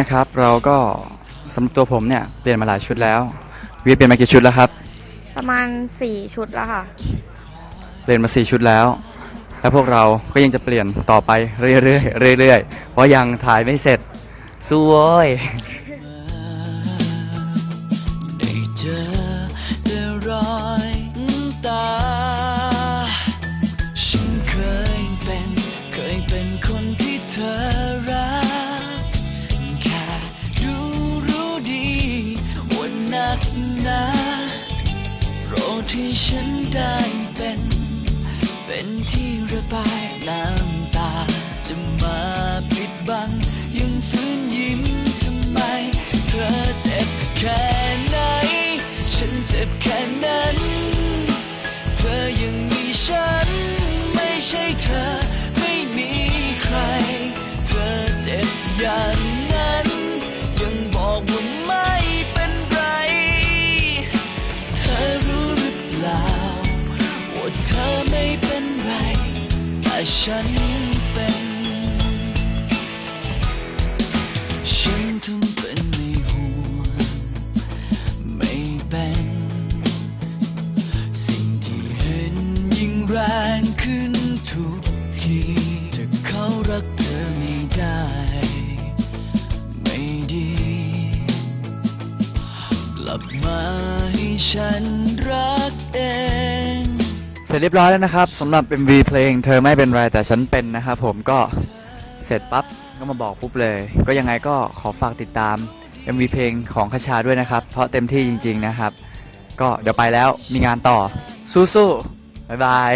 นะครับ เราก็สำหรับตัวผมเนี่ยเปลี่ยนมาหลายชุดแล้วเวียเปลี่ยนมากี่ชุดแล้วครับ ประมาณสี่ชุดแล้วค่ะ เปลี่ยนมาสี่ชุดแล้ว แล้วพวกเราก็ยังจะเปลี่ยนต่อไปเรื่อยๆเรื่อยๆเพราะยังถ่ายไม่เสร็จสู้โว้ยได้เจอ นาโปรดที่ฉันได้เป็น เป็นที่ระบายน้ำ ฉันเป็น ฉันทำเป็นไม่ห่วงไม่เป็น สิ่งที่เห็นยิ่งแรงขึ้นทุกทีถ้าเขารักเธอไม่ได้ ไม่ดี กลับมาให้ฉันรักเอง สร็จเรียบร้อยแล้วนะครับสำหรับ MV เพลง เธอไม่เป็นไรแต่ฉันเป็นนะครับผมก็เสร็จปั๊บก็มาบอกปุ๊บเลย ก็ยังไงก็ขอฝากติดตาม MV เพลงของคชาด้วยนะครับ เพราะเต็มที่จริง ๆนะครับ ก็เดี๋ยวไปแล้วมีงานต่อสู้ๆบ๊ายบาย